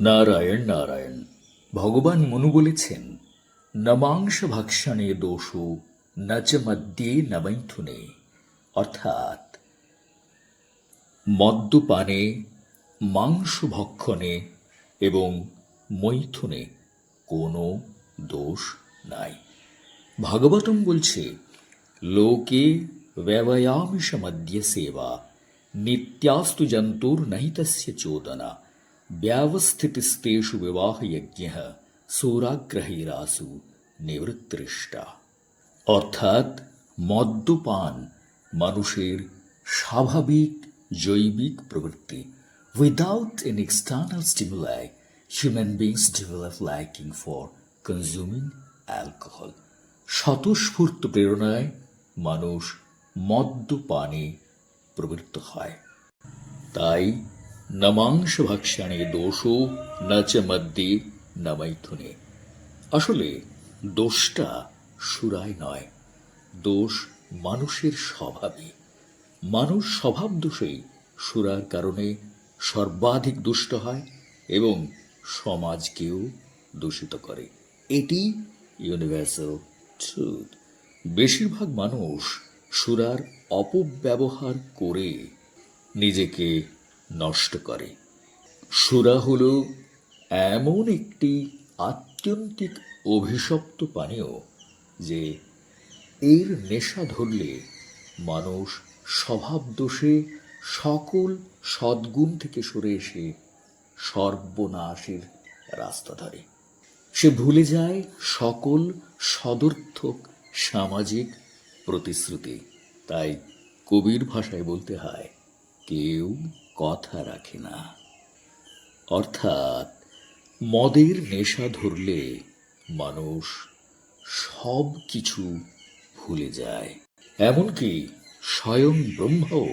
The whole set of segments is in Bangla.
নারায়ণ নারায়ণ, ভগবান মনু বলেছেন, নমাংস ভক্ষণে দোষো নচ মধ্যে নমৈথুনে। অর্থাৎ, মদ্যপানে, মাংস ভক্ষণে এবং মৈথুনে কোনো দোষ নাই। ভাগবতম বলছে, লোকে ব্যবয়ামিষ মধ্য সেবা, নিত্যাস্তু জন্তুর নহিতস্য চোদনা। ব্যবস্থিতিস্তেষু বিবাহ যজ্ঞ সৌরাগ্রহীরাসু নিবৃত্তৃষ্টা অর্থাৎ মদ্যপান মানুষের স্বাভাবিক জৈবিক প্রবৃত্তি without an external stimuli human beings develop liking for consuming alcohol স্বতঃস্ফূর্ত প্রেরণায় মানুষ মদ্যপানে প্রবৃত্ত হয় তাই নমাংস ভক্ষণে দোষও ন চ মৈথুনে আসলে দোষটা সুরায় নয়, দোষ মানুষের স্বভাবে মানুষ স্বভাব দোষেই সুরার কারণে সর্বাধিক দুষ্ট হয় এবং সমাজকেও দূষিত করে। এটি ইউনিভার্সাল ট্রুথ বেশিরভাগ মানুষ সুরার অপব্যবহার করে নিজেকে নষ্ট করে। সুরা হল এমন একটি আত্যন্তিক অভিশপ্ত পানীয় যে এর নেশা ধরলে মানুষ স্বভাব দোষে সকল সদ্গুণ থেকে সরে এসে সর্বনাশের রাস্তা ধরে। সে ভুলে যায় সকল সদর্থক সামাজিক প্রতিশ্রুতি। তাই কবির ভাষায় বলতে হয়, কেউ কথা রাখে না। অর্থাৎ, মদের নেশা ধরলে মানুষ সব কিছু ভুলে যায়। এমনকি স্বয়ং ব্রহ্মও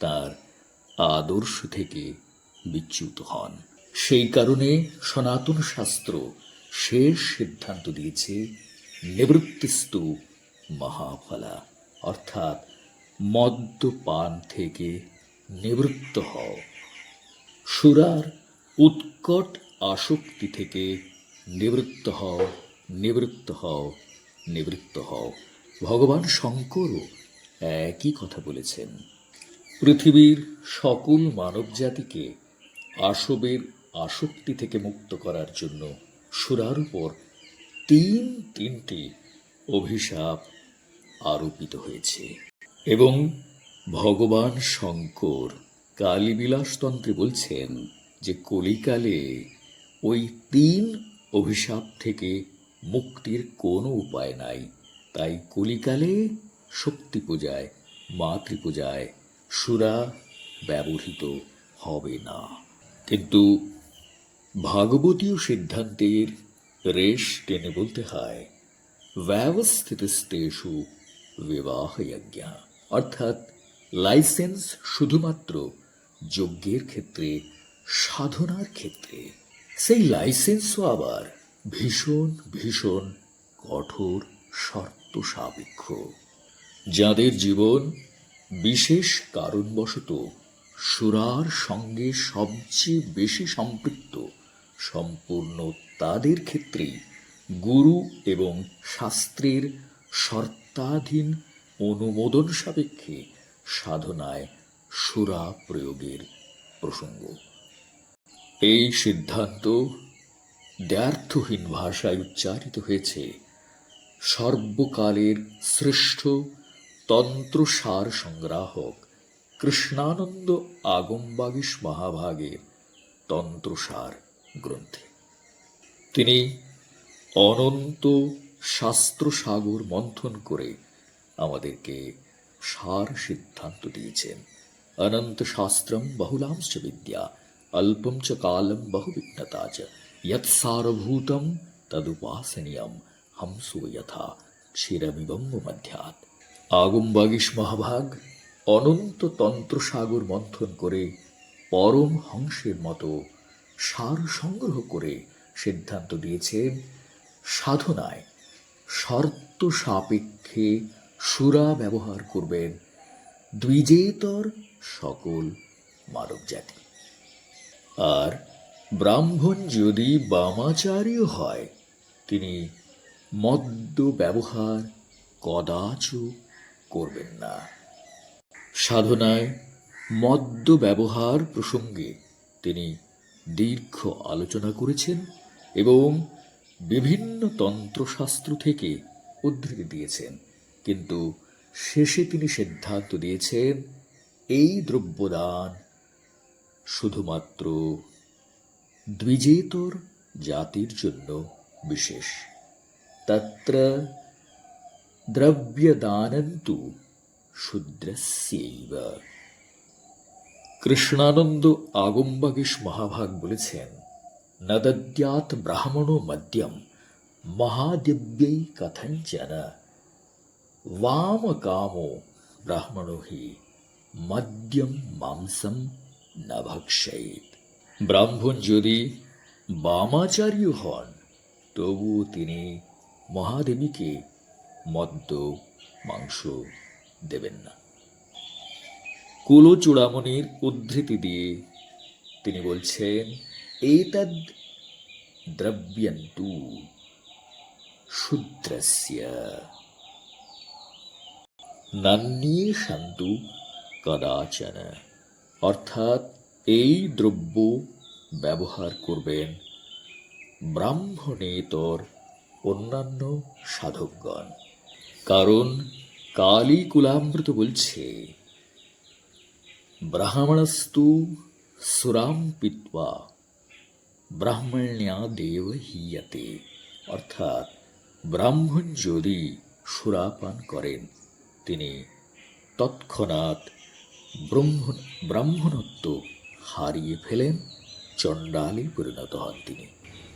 তার আদর্শ থেকে বিচ্যুত হন। সেই কারণে সনাতন শাস্ত্র শেষ সিদ্ধান্ত দিয়েছে, নিবৃত্তিস্তু মহাফলা। অর্থাৎ, মদ্যপান থেকে নিবৃত্ত হও। সুরার উৎকট আসক্তি থেকে নিবৃত্ত হও নিবৃত্ত হও নিবৃত্ত হও। ভগবান শঙ্করও একই কথা বলেছেন। পৃথিবীর সকল মানবজাতিকে আসবের আসক্তি থেকে মুক্ত করার জন্য সুরার উপর তিন তিনটি অভিশাপ আরোপিত হয়েছে এবং ভগবান শঙ্কর কালীবিলাসতন্ত্রে বলছেন যে কলিকালে ওই তিন অভিশাপ থেকে মুক্তির কোনো উপায় নাই। তাই কলিকালে শক্তি পূজায় মাতৃপূজায় সুরা ব্যবহৃত হবে না। কিন্তু ভাগবতীয় সিদ্ধান্তের রেশ টেনে বলতে হয়, ব্যবস্থিতস্তেষু বিবাহ যজ্ঞ অর্থাৎ লাইসেন্স শুধুমাত্র যজ্ঞের ক্ষেত্রে, সাধনার ক্ষেত্রে। সেই লাইসেন্সও আবার ভীষণ ভীষণ কঠোর শর্ত সাপেক্ষ যাদের জীবন বিশেষ কারণবশত সুরার সঙ্গে সবচেয়ে বেশি সম্পৃক্ত, সম্পূর্ণ তাদের ক্ষেত্রেই গুরু এবং শাস্ত্রের শর্তাধীন অনুমোদন সাপেক্ষে সাধনায় সুরা প্রয়োগের প্রসঙ্গ। এই সিদ্ধান্ত দ্ব্যর্থহীন ভাষায় উচ্চারিত হয়েছে। সর্বকালের শ্রেষ্ঠ তন্ত্রসার সংগ্রাহক কৃষ্ণানন্দ আগমবাগীশ মহাভাগের তন্ত্রসার গ্রন্থে। তিনি অনন্ত শাস্ত্রসাগর মন্থন করে আমাদেরকে সার সিদ্ধান্ত দিয়েছেন অনন্ত শাস্ত্রম বহুলাংশ বিদ্যা, অল্পম চ কালম বহুবিঘ্নতা চ ইয়ৎসারভূতম তদুপাসনীয়ম হংসো যথা ক্ষীরমিবম্ব মধ্যাত আগম মহাভাগ, অনন্ত তন্ত্রসাগর মন্থন করে, পরম হংসের মতো সার সংগ্রহ করে সিদ্ধান্ত দিয়েছেন। সাধনায় শর্ত সাপেক্ষে সুরা ব্যবহার করবেন দ্বিজেতর সকল মানবজাতি আর ব্রাহ্মণ যদি বামাচারী হয়, তিনি মদ্য ব্যবহার কদাচ করবেন না। সাধনায় মদ্য ব্যবহার প্রসঙ্গে তিনি দীর্ঘ আলোচনা করেছেন এবং বিভিন্ন তন্ত্রশাস্ত্র থেকে উদ্ধৃতি দিয়েছেন। কিন্তু শেষে তিনি সিদ্ধান্ত দিয়েছেন এই দ্রব্যদান শুধুমাত্র দ্বিজেতর জাতির জন্য বিশেষ। তত্র দ্রব্যদানন্তু শূদ্রস্যৈব। কৃষ্ণানন্দ আগম্বাগীশ মহাভাগ বলেছেন, নদদ্যাত ব্রাহ্মণ মদ্যম, মহাদিব্যৈ কথঞ্চন। వామకామో బ్రాహ్మణో హి మద్యం మాంసం নভাক্ষয়িত ব্রাহ্মণ যদি বামাচার্য হন তবু তিনি মহাদেবীকে মদ্য মাংস দেবেন না কুলো চূড়ামণির উদ্ধৃতি দিয়ে তিনি বলছেন এতদ দ্রব্যন্তু শূদ্রস্য নান্যে শান্তু কদাচন। অর্থাৎ এই দ্রব্য ব্যবহার করবেন ব্রাহ্মণেতর অন্যান্য সাধকগণ। কারণ কালী কুলামৃত বলছে, ব্রাহ্মণস্তু সুরাম পিত্বা, ব্রাহ্মণ্যা দেব হিয়াতে। অর্থাৎ ব্রাহ্মণ যদি সুরাপান করেন তিনি তৎক্ষণাৎ ব্রহ্ম, ব্রাহ্মণত্ব হারিয়ে ফেলেন, চণ্ডালে পরিণত হন তিনি।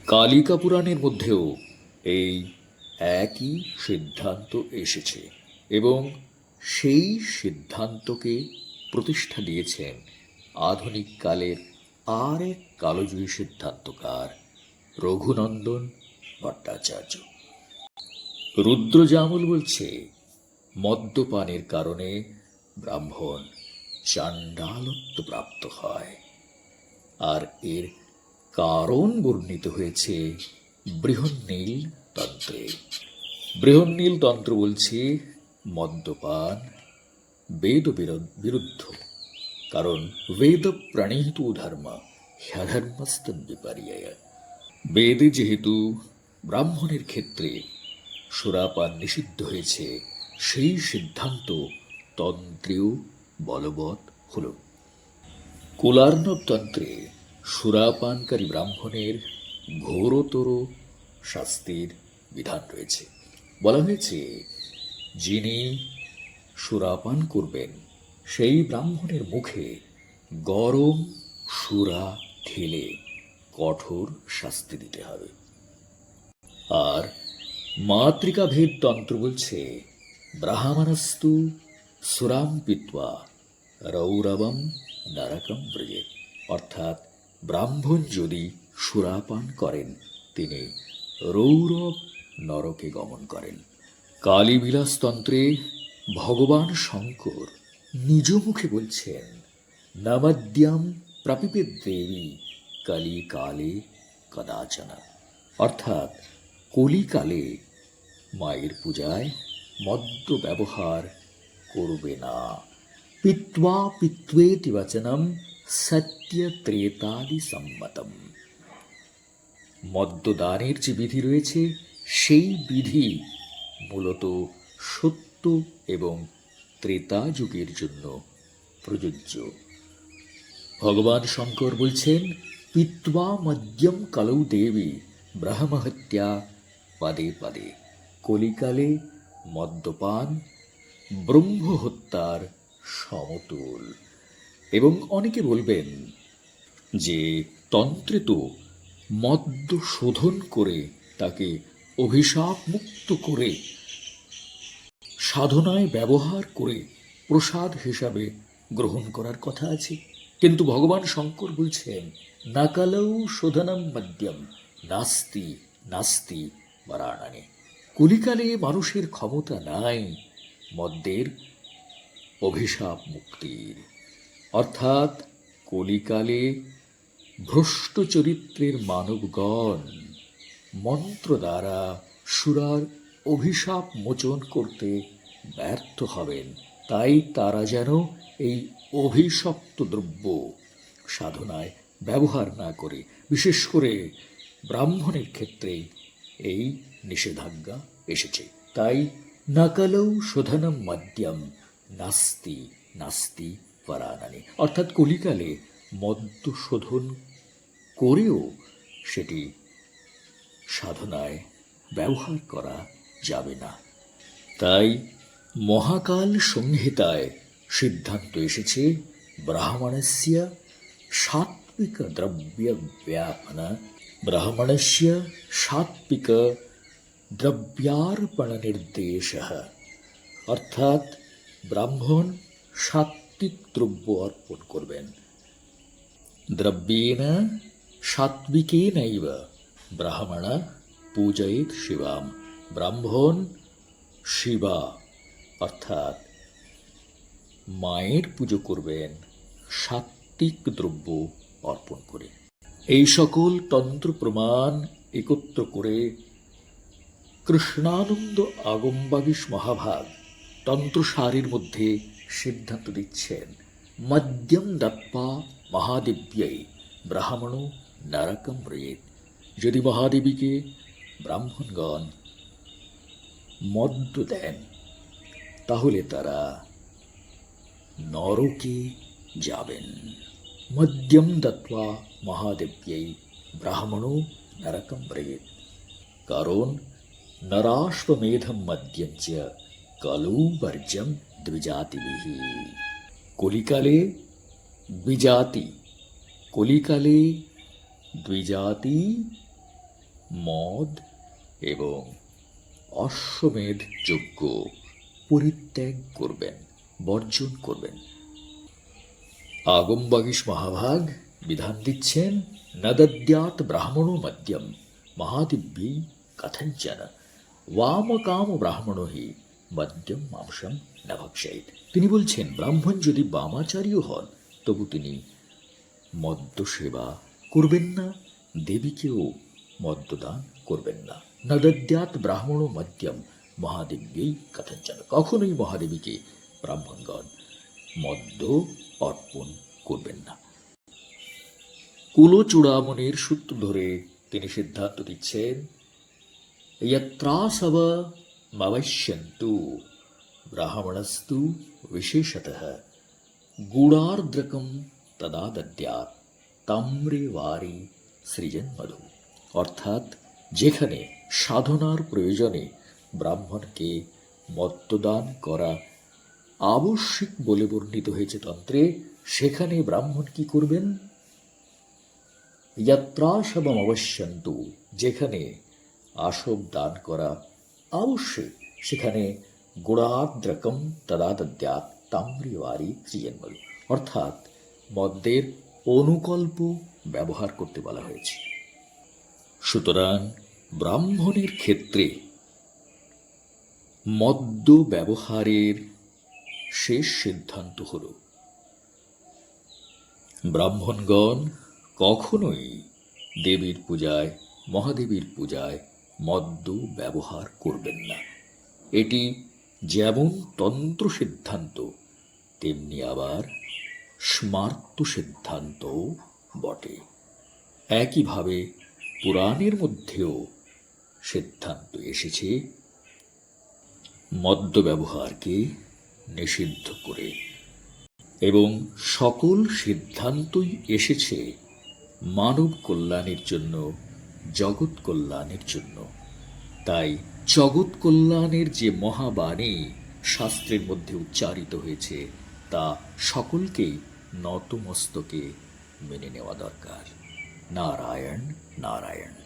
কালিকা পুরাণের মধ্যেও এই একই সিদ্ধান্ত এসেছে এবং সেই সিদ্ধান্তকে প্রতিষ্ঠা দিয়েছেন আধুনিক কালের আর এক কালজয়ী সিদ্ধান্তকার রঘুনন্দন ভট্টাচার্য। রুদ্র রুদ্রজামুল বলছে মদ্যপানের কারণে ব্রাহ্মণ চাণ্ডালত্ব প্রাপ্ত হয়। আর এর কারণ বর্ণিত হয়েছে বৃহন্নীল তন্ত্রে। বৃহন্নীল তন্ত্র বলছে, মদ্যপান বেদ বিরো- বিরুদ্ধ। কারণ বেদ প্রণীত ধর্ম হ্যধর্মস্তন বিপর্যয়। বেদে যেহেতু ব্রাহ্মণের ক্ষেত্রে সুরাপান নিষিদ্ধ হয়েছে সেই সিদ্ধান্ত তন্ত্রেও বলবৎ হল। কুলার্ণব তন্ত্রে সুরাপানকারী ব্রাহ্মণের ঘোরতর শাস্তির বিধান রয়েছে। বলা হয়েছে, যিনি সুরাপান করবেন, সেই ব্রাহ্মণের মুখে গরম সুরা ঠেলে কঠোর শাস্তি দিতে হবে। আর মাতৃকাভেদ তন্ত্র বলছে ব্রাহ্মণস্তু সুরাম পিত্বা রৌরবম নরকম ব্রজেত অর্থাৎ ব্রাহ্মণ যদি সুরাপান করেন তিনি রৌরব নরকে গমন করেন কালীবিলাস তন্ত্রে ভগবান শঙ্কর নিজ মুখে বলছেন নবদ্যাম প্রাপিপে দেবী কালী কালে কদাচনা অর্থাৎ কলিকালে মায়ের পূজায় মদ্য ব্যবহার করবে না। পিত্বা পিত্বেতি বচনম সত্য ত্রেতাদি সম্মতম। মদ্যদানের যে বিধি রয়েছে, সেই বিধি মূলত সত্য এবং ত্রেতা যুগের জন্য প্রযোজ্য। ভগবান শঙ্কর বলছেন পিত্বা মদ্যম কালৌ দেবী ব্রহ্মহত্যা পদে পদে। কলিকালে মদ্যপান ব্রহ্ম হত্যার সমতুল। এবং অনেকে বলবেন যে তন্ত্রে তো মদ্য শোধন করে তাকে অভিশাপ মুক্ত করে, সাধনায় ব্যবহার করে প্রসাদ হিসাবে গ্রহণ করার কথা আছে। কিন্তু ভগবান শঙ্কর বলছেন, নাকালৌ শোধনম মদ্যম, নাস্তি নাস্তি বারাণানে কলিকালে মানুষের ক্ষমতা নাই, মদ্যের অভিশাপ মুক্তির। অর্থাৎ কলিকালে ভ্রষ্ট চরিত্রের মানবগণ মন্ত্র দ্বারা সুরার অভিশাপ মোচন করতে ব্যর্থ হবেন। তাই তারা যেন এই অভিশপ্ত দ্রব্য সাধনায় ব্যবহার না করে। বিশেষ করে ব্রাহ্মণের ক্ষেত্রে এই নিষেধাজ্ঞা এসেছে। তাই নাকালৌ শোধনম মদ্যম নাস্তি নাস্তি পরাণানি। অর্থাৎ কলিকালে মদ্য শোধন করেও সেটি সাধনায় ব্যবহার করা যাবে না। তাই মহাকাল সংহিতায় সিদ্ধান্ত এসেছে, ব্রাহ্মণস্য সাত্বিক দ্রব্য ব্যাপনা ব্রাহ্মণস্য সাত্বিক দ্রব্যার্পণ নির্দেশ অর্থাৎ ব্রাহ্মণ সাত্বিক দ্রব্য অর্পণ করবেন দ্রব্যেন সাত্বিকেনৈব ব্রাহ্মণ পূজয়েত শিবাম ব্রাহ্মণ শিবা অর্থাৎ মায়ের পুজো করবেন সাত্বিক দ্রব্য অর্পণ করে এই সকল তন্ত্র প্রমাণ একত্র করে কৃষ্ণানন্দ আগম্বাগীশ মহাভাগ তন্ত্রসারীর মধ্যে সিদ্ধান্ত দিচ্ছেন মদ্যম দত্পা মহাদেব্যই ব্রাহ্মণ নরকম রেত। যদি মহাদেবীকে ব্রাহ্মণগণ মদ্য দেন, তাহলে তারা নরকে যাবেন। মদ্যম দত্ত্বা মহাদেব্যই ব্রাহ্মণো নরকম ব্রেত কারণ নরাশ্বমেধম মদ্যম চ কলৌ বর্জ্যম দ্বিজাতিবিহ কলিকালে দ্বিজাতি কলিকালে দ্বিজাতি মদ এবং অশ্বমেধ যজ্ঞ পরিত্যাগ করবেন বর্জন করবেন আগমবাগীশ মহাভাগ বিধান দিচ্ছেন নদদ্যাত ব্রাহ্মণো মদ্যম মহাদিব্যী কথঞ্চন ওয়ামকাম ব্রাহ্মণো হি মদ্যম মাংসম ন তিনি বলছেন, ব্রাহ্মণ যদি বামাচারীও হন, তবু তিনি মদ্য সেবা করবেন না, দেবীকেও মদ্যদান করবেন না। নদদ্যাত ব্রাহ্মণ মদ্যম মহাদেবীই কথঞ্চন। কখনোই মহাদেবীকে ব্রাহ্মণগণ মদ্য অর্পণ করবেন না। কুলচূড়ামণির সূত্র ধরে তিনি সিদ্ধান্ত দিচ্ছেন यत्रासव मवश्यन्तु ब्राह्मणस्तु विशेषतः गुडार्द्रकं तदा दद्यात् তাম্রে ওয়ারি সৃজন মধু অর্থাৎ যেখানে সাধনার প্রয়োজনে ব্রাহ্মণকে মদ্যদান করা আবশ্যিক বলে বর্ণিত হয়েছে তন্ত্রে সেখানে ব্রাহ্মণ কি করবেন যাত্রাশবম অবশ্যন্তু যেখানে আসব দান করা। অবশ্যই সেখানে গোড়াদ্রকম তদাদ্যাত তাম্রিওয়ারি ত্রিজন্মল অর্থাৎ মদ্যের অনুকল্প ব্যবহার করতে বলা হয়েছে। সুতরাং ব্রাহ্মণের ক্ষেত্রে মদ্য ব্যবহারের শেষ সিদ্ধান্ত হল, ব্রাহ্মণগণ কখনোই দেবীর পূজায়, মহাদেবীর পূজায় মদ্য ব্যবহার করবেন না। এটি যেমন তন্ত্র সিদ্ধান্ত, তেমনি আবার স্মার্ত সিদ্ধান্ত বটে। একইভাবে পুরাণের মধ্যেও সিদ্ধান্ত এসেছে, মদ্য ব্যবহারকে নিষিদ্ধ করে। এবং সকল সিদ্ধান্তই এসেছে মানব কল্যাণের জন্য জগৎ কল্যাণের জন্য। তাই জগৎ কল্যাণের যে মহাবাণী শাস্ত্রের মধ্যে উচ্চারিত হয়েছে, তা সকলকেই নতমস্তকে মেনে নেওয়া দরকার। নারায়ণ নারায়ণ।